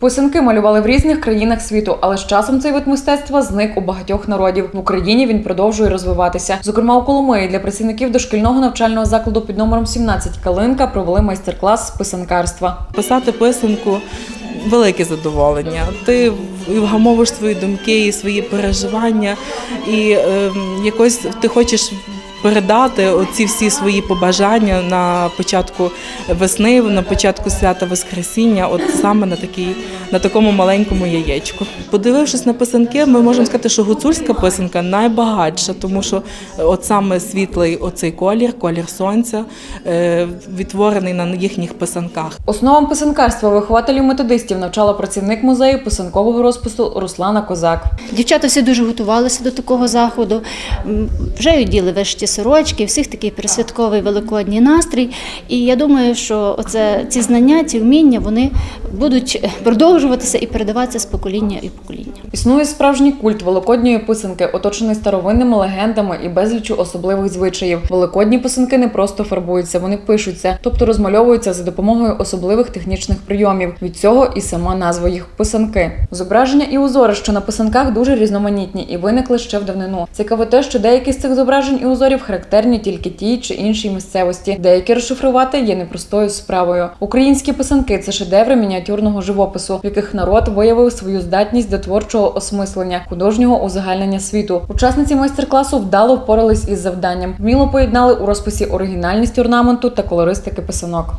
Писанки малювали в різних країнах світу, але з часом цей вид мистецтва зник у багатьох народів. В Україні він продовжує розвиватися. Зокрема, у Коломиї для працівників дошкільного навчального закладу під номером 17 Калинка провели майстер-клас з писанкарства. Писати писанку велике задоволення. Ти вгамовуєш свої думки і свої переживання, і ем, якось ти хочеш. Передати оці всі свої побажання на початку весни, на початку свята Воскресіння, от саме на такій, на такому маленькому яєчку. Подивившись на писанки, ми можемо сказати, що гуцульська писанка найбагатша, тому що от саме світлий оцей колір, колір сонця, е, відтворений на їхніх писанках. Основам писанкарства вихователів методистів навчала працівник музею писанкового розпису Руслана Козак. Дівчата всі дуже готувалися до такого заходу. Вже оділи вишті сорочки, всіх такий пересвятковий великодній настрій. І я думаю, що оце, ці знання, ці вміння вони будуть продовжуватися і передаватися з покоління і покоління. Існує справжній культ великодньої писанки, оточений старовинними легендами і безліччю особливих звичаїв. Великодні писанки не просто фарбуються, вони пишуться, тобто розмальовуються за допомогою особливих технічних прийомів. Від цього і сама назва їх писанки. Зображення і узори, що на писанках дуже різноманітні і виникли ще в давнину. Цікаво те, що деякі з цих зображень і узорів характерні тільки тій чи іншій місцевості. Деякі розшифрувати є непростою справою. Українські писанки це шедеври мініатюрного живопису, в яких народ виявив свою здатність до творчого осмислення, художнього узагальнення світу. Учасниці майстер-класу вдало впорались із завданням, вміло поєднали у розписі оригінальність орнаменту та колористики писанок.